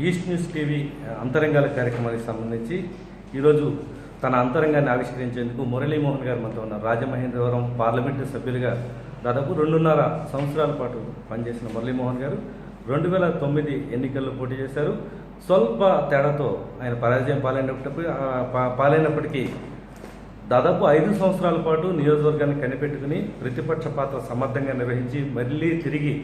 East news TV అంతరంగాల కార్యక్రమానికి సంబంధించి ఈరోజు తన అంతరంగాన్ని ఆవిష్కరించేందుకు మురళీమోహన్ గారు మనతో ఉన్నారు. రాజమహేంద్రవరం పార్లమెంటు సభ్యులుగా దాదాపు రెండున్నర సంవత్సరాల పాటు పనిచేసిన మురళీమోహన్ గారు రెండు వేల తొమ్మిది ఎన్నికల్లో పోటీ చేశారు. స్వల్ప తేడాతో ఆయన పరాజయం పాలైనప్పటికీ పాలైనప్పటికీ దాదాపు ఐదు సంవత్సరాల పాటు నియోజకవర్గాన్ని కనిపెట్టుకుని ప్రతిపక్ష పాత్ర సమర్థంగా నిర్వహించి మళ్ళీ తిరిగి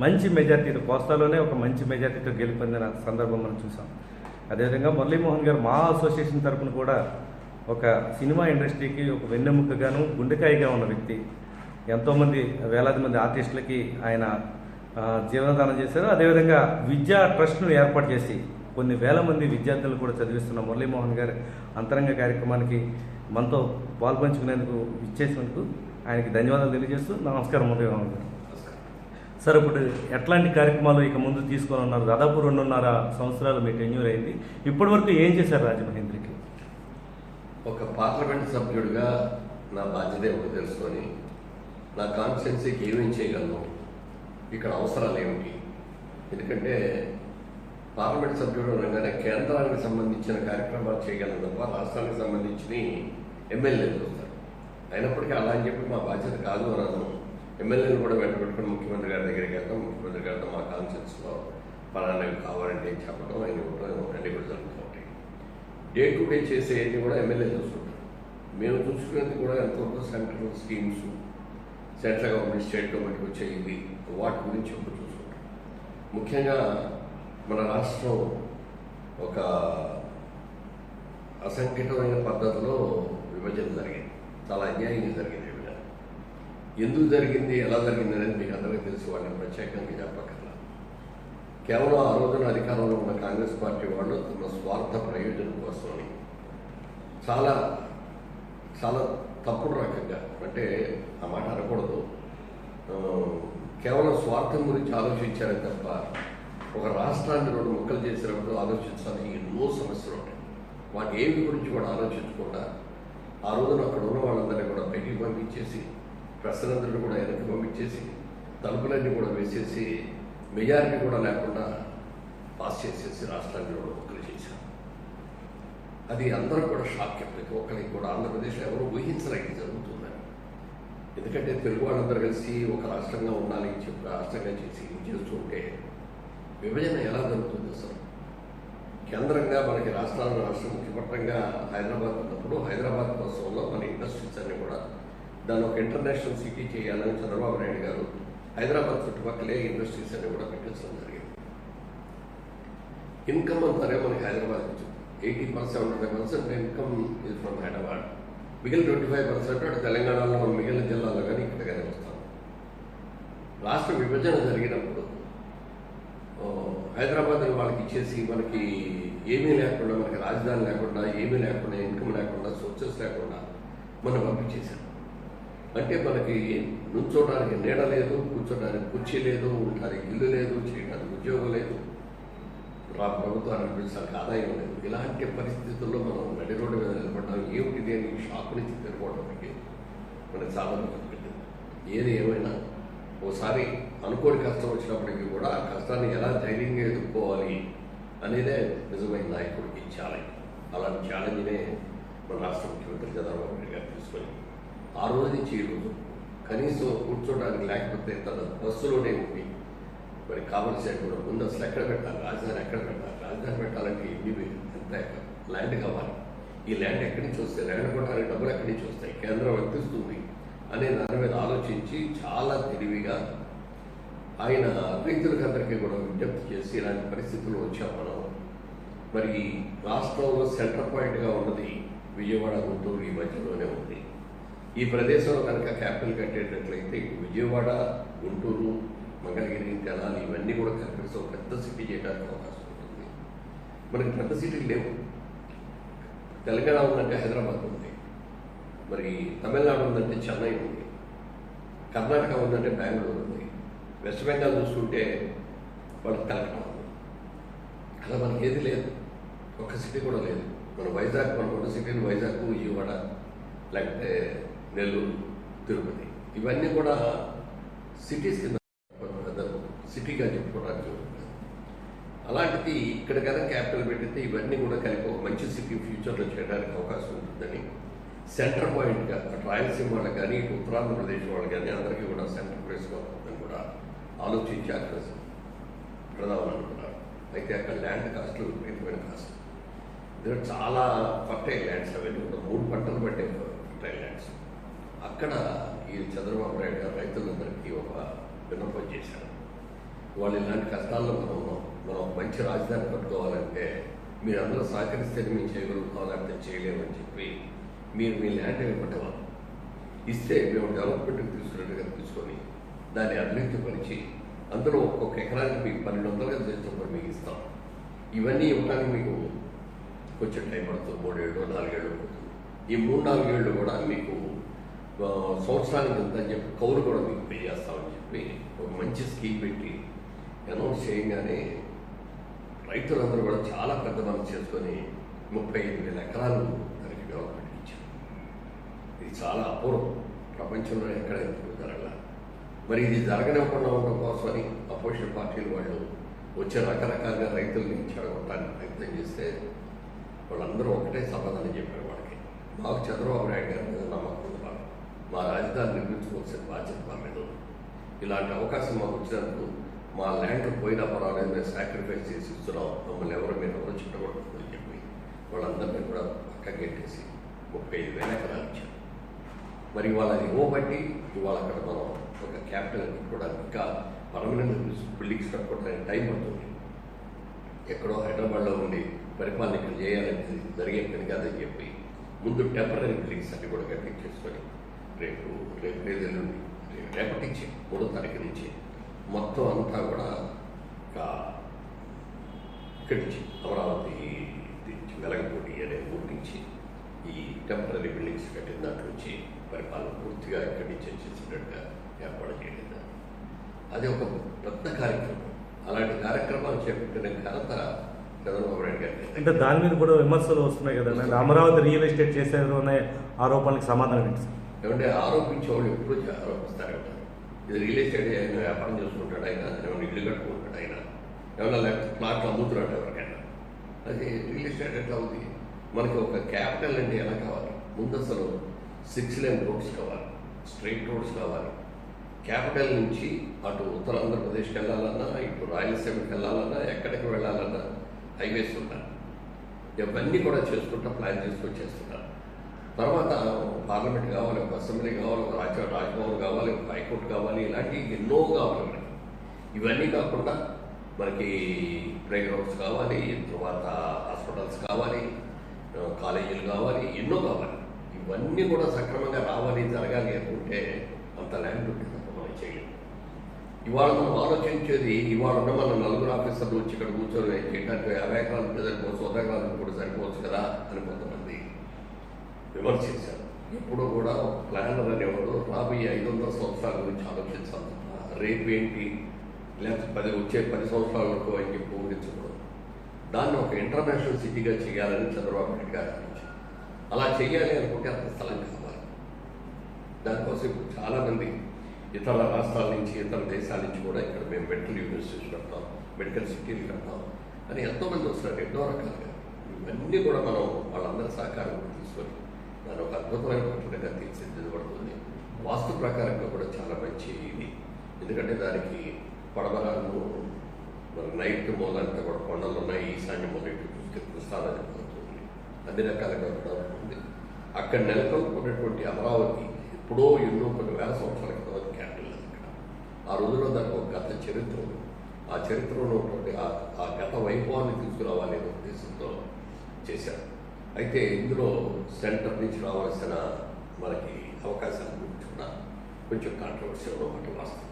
మంచి మెజార్టీతో కోస్తాలోనే ఒక మంచి మెజార్టీతో గెలుపొందిన సందర్భం మనం చూసాం. అదేవిధంగా మురళీమోహన్ గారు మా అసోసియేషన్ తరపున కూడా ఒక సినిమా ఇండస్ట్రీకి ఒక వెన్నెముకగాను గుండెకాయగా ఉన్న వ్యక్తి. ఎంతోమంది వేలాది మంది ఆర్టిస్టులకి ఆయన జీవనదానం చేశారు. అదేవిధంగా విద్యా ట్రస్ట్ను ఏర్పాటు చేసి కొన్ని వేల మంది విద్యార్థులు కూడా చదివిస్తున్న మురళీమోహన్ గారి అంతరంగ కార్యక్రమానికి మనతో పాల్పంచుకునేందుకు ఇచ్చేసినందుకు ఆయనకి ధన్యవాదాలు తెలియజేస్తూ నమస్కారం మురళీమోహన్ గారు. సార్ ఇప్పుడు ఎట్లాంటి కార్యక్రమాలు ఇక ముందు తీసుకొని ఉన్నారు దాదాపు రెండున్నర సంవత్సరాలు మీకు టెన్యూర్ అయింది. ఇప్పటి వరకు ఏం చేశారు రాజమహేంద్రికి? ఒక పార్లమెంట్ సభ్యుడిగా నా బాధ్యత ఏమిటో తెలుసుకొని నా కాన్స్టిట్యున్సీకి ఏమేం చేయగలను? ఇక్కడ అవసరాలు ఏమిటి? ఎందుకంటే పార్లమెంట్ సభ్యుడు అనగానే కేంద్రానికి సంబంధించిన కార్యక్రమాలు చేయగలను తప్ప రాష్ట్రానికి సంబంధించిన ఎమ్మెల్యేలు చూస్తారు అయినప్పటికీ అలా అని చెప్పి మా బాధ్యత కాదు అన్నాను ఎమ్మెల్యేలు కూడా వెంట పెట్టుకుని ముఖ్యమంత్రి గారి దగ్గరికి వెళ్తాం. ముఖ్యమంత్రి గారితో మా కాన్సెన్స్లో పలానా చెప్పడం ఆయన ఇవ్వడం అన్నీ కూడా జరుగుతూ ఉంటాయి. డే టు డే చేసేది కూడా ఎమ్మెల్యే చూస్తుంటారు. మేము చూసుకునేది కూడా ఎంతవరకు central schemes central government state గవర్నమెంట్కి వచ్చే ఇవి వాటి గురించి ఎప్పుడు చూసుకుంటాం ముఖ్యంగా మన రాష్ట్రం ఒక అసంఘటితమైన పద్ధతిలో విభజన జరిగింది. చాలా అన్యాయంగా జరిగింది. ఎందుకు జరిగింది ఎలా జరిగింది అనేది మీకు అందరికీ తెలిసి. వాళ్ళని ప్రత్యేకంగా చెప్పక్కర్లా కేవలం ఆ రోజున అధికారంలో ఉన్న కాంగ్రెస్ పార్టీ వాళ్ళు తమ స్వార్థ ప్రయోజనం కోసమని. చాలా చాలా తప్పుడు రకంగా అంటే ఆ మాట అనకూడదు. కేవలం స్వార్థం గురించి ఆలోచించారే తప్ప ఒక రాష్ట్రాన్ని రెండు ముక్కలు చేసినప్పుడు ఆలోచించాలి ఎన్నో సమస్యలు ఉంటాయి. వాటి ఏమి గురించి కూడా ఆలోచించకుండా ఆ రోజున అక్కడ ఉన్న వాళ్ళందరినీ కూడా బయటికి పంపించేసి ప్రశ్నలందరినీ కూడా వెనక్కి పంపించేసి తలుపులన్నీ కూడా వేసేసి మెజారిటీ కూడా లేకుండా పాస్ చేసేసి రాష్ట్రాన్ని కూడా ముక్కలు చేశారు. అది అందరూ కూడా షాక్ ప్రతి ఒక్కరికి కూడా ఆంధ్రప్రదేశ్లో ఎవరు ఊహించడానికి జరుగుతుందని. ఎందుకంటే తెలుగు వాళ్ళందరూ కలిసి ఒక రాష్ట్రంగా ఉండాలి అని చెప్పి రాష్ట్రంగా చేసి చేస్తుంటే విభజన ఎలా జరుగుతుంది అసలు? కేంద్రంగా మనకి రాష్ట్రాలను రాష్ట్ర ముఖ్యపట్టంగా హైదరాబాద్ ఉన్నప్పుడు హైదరాబాద్ కోసంలో మన ఇండస్ట్రీస్ అన్ని కూడా దాన్ని ఒక ఇంటర్నేషనల్ సిటీ చేయాలని చంద్రబాబు నాయుడు గారు హైదరాబాద్ చుట్టుపక్కలే ఇండస్ట్రీస్ అన్ని కూడా పెట్టించడం జరిగింది. ఇన్కమ్ అంతానే మనకి హైదరాబాద్ నుంచి. Eighty percent seventy five percent income ఇది ఫ్రమ్ హైదరాబాద్. మిగిలిన ట్వంటీ ఫైవ్ పర్సెంట్ అటు తెలంగాణలో మిగిలిన జిల్లాలో కానీ ఇక్కడ కానీ వస్తాం. రాష్ట్ర విభజన జరిగినప్పుడు హైదరాబాద్ వాళ్ళకి ఇచ్చేసి మనకి ఏమీ లేకుండా మనకి రాజధాని లేకుండా ఏమీ లేకుండా ఇన్కమ్ లేకుండా సోర్సెస్ లేకుండా మనం పంపించేశారు. అంటే మనకి నుంచోడానికి నీడ లేదు కూర్చోడానికి కుర్చీ లేదు ఉండడానికి ఇల్లు లేదు చేయడానికి ఉద్యోగం లేదు. రా ప్రభుత్వాన్ని నడిపించడానికి ఆదాయం లేదు. ఇలాంటి పరిస్థితుల్లో మనం నడి రోడ్డు మీద నిలబడ్డాం. ఏమిటి అని షాక్ నుంచి తెరుకోవడానికి మనకి చాలా కనిపించింది ఏది ఏమైనా ఓసారి అనుకోని కష్టం వచ్చినప్పటికీ కూడా ఆ కష్టాన్ని ఎలా ధైర్యంగా ఎదుర్కోవాలి అనేదే నిజమైన నాయకుడికి ఛాలెంజ్ అలాంటి ఛాలెంజ్నే మన రాష్ట్ర ముఖ్యమంత్రి చంద్రబాబు నాయుడు గారు తీసుకొని ఆ రోజు నుంచి ఈ రోజు కనీసం కూర్చోడానికి లేకపోతే తన బస్సులోనే ఉండి మరి కావలసినటువంటి ముందు అసలు ఎక్కడ పెట్టాలి రాజధాని ఎక్కడ పెట్టాలి రాజధాని పెట్టాలంటే ఎన్ని ఎంత ల్యాండ్ కావాలి. ఈ ల్యాండ్ ఎక్కడి నుంచి వస్తాయి? ల్యాండ్ కొట్టడానికి డబ్బులు ఎక్కడి నుంచి వస్తాయి? కేంద్రం అందిస్తుంది అనే దాని మీద ఆలోచించి చాలా తెలివిగా ఆయన రైతులకందరికీ కూడా విజ్ఞప్తి చేసి ఇలాంటి పరిస్థితులు వచ్చాం మనం. మరి రాష్ట్రంలో సెంటర్ పాయింట్గా ఉన్నది విజయవాడ గుంటూరు ఈ మధ్యలోనే ఉంది. ఈ ప్రదేశంలో కనుక క్యాపిటల్ కట్టేటట్లయితే ఇటు విజయవాడ గుంటూరు మంగళగిరి తెనాలి ఇవన్నీ కూడా కలిపేసి ఒక పెద్ద సిటీ చేయడానికి అవకాశం ఉంటుంది. మనకి పెద్ద సిటీలు లేవు. తెలంగాణ ఉందంటే హైదరాబాద్ ఉంది. మరి తమిళనాడు ఉందంటే చెన్నై ఉంది. కర్ణాటక ఉందంటే బెంగళూరు ఉంది. వెస్ట్ బెంగాల్ చూసుకుంటే వాళ్ళకి తెలంగాణ ఉంది అలా మనకి ఏది లేదు. ఒక్క సిటీ కూడా లేదు. మన వైజాగ్ మన ఉన్న సిటీలు వైజాగ్ విజయవాడ లేకపోతే నెల్లూరు తిరుపతి. ఇవన్నీ కూడా సిటీస్ కింద పెద్ద సిటీగా చెప్పుకోవడానికి అలాంటిది ఇక్కడ కనుక క్యాపిటల్ పెట్టితే ఇవన్నీ కూడా కలిపి ఒక మంచి సిటీ ఫ్యూచర్లో చేయడానికి అవకాశం ఉంటుందని సెంటర్ పాయింట్గా అటు రాయలసీమ వాళ్ళకి కానీ ఇటు ఉత్తరాంధ్రప్రదేశ్ వాళ్ళకి కానీ అందరికీ కూడా సెంటర్ ప్లేస్గా ఉంటుందని కూడా ఆలోచించి అక్కడ ప్రధాని అనుకున్నారు అయితే అక్కడ ల్యాండ్ కాస్ట్లు విపరీతమైన కాస్ట్ ఇందులో చాలా ఫర్టైల్ ల్యాండ్స్ అవన్నీ కూడా మూడు పంటలు పట్టే ఫర్టైల్ ల్యాండ్స్ అక్కడ ఈ చంద్రబాబు నాయుడు గారు రైతులందరికీ ఒక విన్నపం చేశారు. వాళ్ళు ఇలాంటి కష్టాల్లో మనం ఉన్నాం. మనం మంచి రాజధాని కట్టుకోవాలంటే మీరందరూ సహకరిస్తే మేము చేయగలుగుతాం లేకపోతే చేయలేమని చెప్పి మీరు మీ ల్యాండ్ ఇవ్వటం ఇస్తే మేము డెవలప్మెంట్కి తీసుకున్నట్టుగా తీసుకొని దాన్ని అభివృద్ధిపరిచి అందులో ఒక్కొక్క ఎకరానికి మీకు పన్నెండు వందలుగా చేస్తున్నప్పుడు మీకు ఇస్తాం. ఇవన్నీ ఇవ్వడానికి మీకు కొంచెం టైం పడుతుంది. మూడేళ్ళు నాలుగేళ్ళు పడుతుంది. ఈ మూడు నాలుగేళ్ళు కూడా మీకు సంవత్సరానికి ఎంత అని చెప్పి కౌలు కూడా మీకు పే చేస్తామని చెప్పి ఒక మంచి స్కీమ్ పెట్టి అనౌన్స్ చేయగానే రైతులందరూ కూడా చాలా పెద్ద మనసు చేసుకొని ముప్పై ఐదు వేల ఎకరాలు దానికి డెవలప్మెంట్ ఇచ్చారు. ఇది చాలా అపూర్వం. ప్రపంచంలో ఎక్కడ జరగల? మరి ఇది జరగనివ్వకుండా ఉండడం కోసమని అపోజిషన్ పార్టీలు వాళ్ళు వచ్చే రకరకాలుగా రైతుల్ని చెడగొట్టడానికి ప్రయత్నం చేస్తే వాళ్ళందరూ ఒకటే సమాధానం చెప్పారు వాళ్ళకి. మాకు చంద్రబాబు నాయుడు గారి మీద నమ్మకం ఉంది మా రాజధాని నిర్మించుకోవాల్సిన బాధ్యత మా మీద ఉంది. ఇలాంటి అవకాశం మాకు వచ్చినప్పుడు మా ల్యాండ్ పోయినా పర్వాలేదు మేము సాక్రిఫైస్ చేసి ఇస్తున్నాం. మమ్మల్ని ఎవరు మీరు ఎవరు చుట్టబడుతుందని చెప్పి వాళ్ళందరినీ కూడా పక్కకెట్టేసి ముప్పై ఐదు వేల ఎకరాలు ఇచ్చారు మరి ఇవాళ అది ఇవ్వబట్టి ఇవాళ అక్కడ మనం ఒక క్యాపిటల్ కట్టుకోవడానికి ఇంకా పర్మనెంట్ బిల్డింగ్స్ కట్టుకోవడానికి టైం పడుతుంది. ఎక్కడో హైదరాబాద్లో ఉండి పరిపాలన ఇక్కడ చేయాలని జరిగే పని కాదని చెప్పి ముందు టెంపరీ బిల్డింగ్స్ అన్ని కూడా కట్టించేసుకొని రేపు రేపు లేదు ఎల్లుండి రేపటి నుంచి మూడో తారీఖు నుంచి మొత్తం అంతా కూడా ఇక్కడి నుంచి అమరావతి వెలగపూడి అనే ఊరి నుంచి ఈ టెంపరీ బిల్డింగ్స్ కట్టిన దాంట్లో నుంచి పరిపాలన పూర్తిగా ఇక్కడి నుంచి చేసినట్టుగా ఏర్పాటు చేయలేదు. అది ఒక పెద్ద కార్యక్రమం. అలాంటి కార్యక్రమాలు చేపట్టిన ఘనత చంద్రబాబు నాయుడు గారికి అంటే దాని మీద కూడా విమర్శలు వస్తున్నాయి కదండి. అమరావతి రియల్ ఎస్టేట్ చేశారు అనే ఆరోపణలకు సమాధానం ఏంటి సార్? ఏమంటే ఆరోపించే వాళ్ళు ఎప్పుడూ ఆరోపిస్తారు ఇది రియల్ ఎస్టేట్ ఆయన వ్యాపారం చేసుకుంటాడు ఆయన ఏమైనా ఇల్లు కట్టుకుంటాడు ఆయన ఏమైనా లేకపోతే ప్లాట్లు అమ్ముతున్నాడు ఎవరికైనా. అది రియల్ ఎస్టేట్ ఎట్లా ఉంది మనకి ఒక క్యాపిటల్ అంటే ఎలా కావాలి? ముందు అసలు సిక్స్ లైన్ రోడ్స్ కావాలి స్ట్రైట్ రోడ్స్ కావాలి. క్యాపిటల్ నుంచి అటు ఉత్తర ఆంధ్రప్రదేశ్కి వెళ్ళాలన్నా ఇటు రాయలసీమకి వెళ్ళాలన్నా ఎక్కడికి వెళ్ళాలన్నా హైవేస్ ఉన్నాయి ఇవన్నీ కూడా చేసుకుంటా ప్లాన్ చేసుకొని చేస్తున్నారు తర్వాత పార్లమెంట్ కావాలి ఒక అసెంబ్లీ కావాలి ఒక రాజ్య రాజ్భవన్ కావాలి ఒక హైకోర్టు కావాలి ఇలాంటివి ఎన్నో కావాలి. మనకి ఇవన్నీ కాకుండా మనకి ప్లే గ్రౌండ్స్ కావాలి తర్వాత హాస్పిటల్స్ కావాలి కాలేజీలు కావాలి ఎన్నో కావాలి. ఇవన్నీ కూడా సక్రమంగా రావాలి జరగాలి అనుకుంటే అంత ల్యాండ్ ఉంటే తప్ప మనం చేయలేము ఇవాళ మనం ఆలోచించేది ఇవాళ ఉన్న మన నలుగురు ఆఫీసర్లు వచ్చి ఇక్కడ కూర్చొని చేయడానికి యాభై ఎకరాలు ఉంటే సరిపోవచ్చు వంద ఎకరాలు కూడా సరిపోవచ్చు కదా అని కొంతమంది విమర్శించారు. ఇప్పుడు కూడా ప్లానర్ అనేవాడు రాబోయే ఐదు వందల సంవత్సరాల గురించి ఆలోచించాలి. రేపు ఏంటి? లేకపోతే పది వచ్చే పది సంవత్సరాల వరకు అని చెప్పి ఊహించకూడదు. దాన్ని ఒక ఇంటర్నేషనల్ సిటీగా చేయాలని చంద్రబాబు నాయుడు గారు ఆలోచించారు. అలా చేయాలి అనుకుంటే అంత స్థలం కావాలి. దానికోసం ఇప్పుడు చాలామంది ఇతర రాష్ట్రాల నుంచి ఇతర దేశాల నుంచి కూడా ఇక్కడ మేము మెడికల్ యూనివర్సిటీస్ కడతాం మెడికల్ సిటీలు కడతాం. అని ఎంతోమంది వస్తున్నారు ఎన్నో రకాలుగా. ఇవన్నీ కూడా మనం వాళ్ళందరి సహకారం తీసుకొని దాని ఒక అద్భుతమైన పట్టణంగా తీర్చిదిద్దబడుతుంది. వాస్తు ప్రకారంగా కూడా చాలా మంచి ఇది. ఎందుకంటే దానికి పడమరాలను మరి నైట్ మూలంతా కూడా కొండలు ఉన్నాయి ఈశాన్య మూల చూస్తే కృష్ణానది పోతుంది. అన్ని రకాలుగా కూడా ఉంటుంది. అక్కడ నెలకొల్పుకున్నటువంటి అమరావతి ఎప్పుడో ఎన్నో కొన్ని వేల సంవత్సరాల క్రితం క్యాపిటల్ అక్కడ. ఆ రోజుల్లో దానికి ఒక గత చరిత్ర ఆ చరిత్రలో ఉన్నటువంటి ఆ గత వైభవాన్ని తీసుకురావాలనే ఉద్దేశంతో చేశారు. అయితే ఇందులో సెంటర్ నుంచి రావాల్సిన మనకి అవకాశాలు గురించి కూడా కొంచెం కాంట్రవర్సీ ఉన్నమాట వాస్తవం.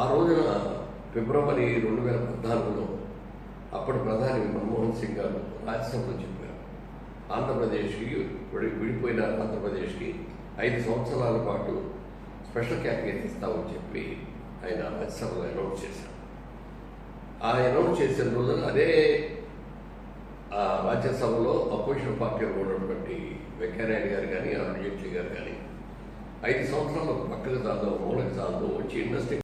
ఆ రోజున ఫిబ్రవరి రెండు వేల పద్నాలుగులో అప్పటి ప్రధాని మన్మోహన్ సింగ్ గారు రాజ్యసభలో చెప్పారు. ఆంధ్రప్రదేశ్కి విడిపోయిన ఆంధ్రప్రదేశ్కి ఐదు సంవత్సరాల పాటు స్పెషల్ కేటగిరీ ఇస్తామని చెప్పి ఆయన రాజ్యసభలో అనౌన్స్ చేశారు. ఆ అనౌన్స్ చేసిన రోజున అదే ఆ రాజ్యసభలో అపోజిషన్ పార్టీలో ఉన్నటువంటి వెంకయ్యనాయుడు గారు కానీ అరుణ్ జైట్లీ గారు కానీ ఐదు సంవత్సరాలు పక్కకు చాలు మూలకి చాలు వచ్చి ఇండస్ట్రీ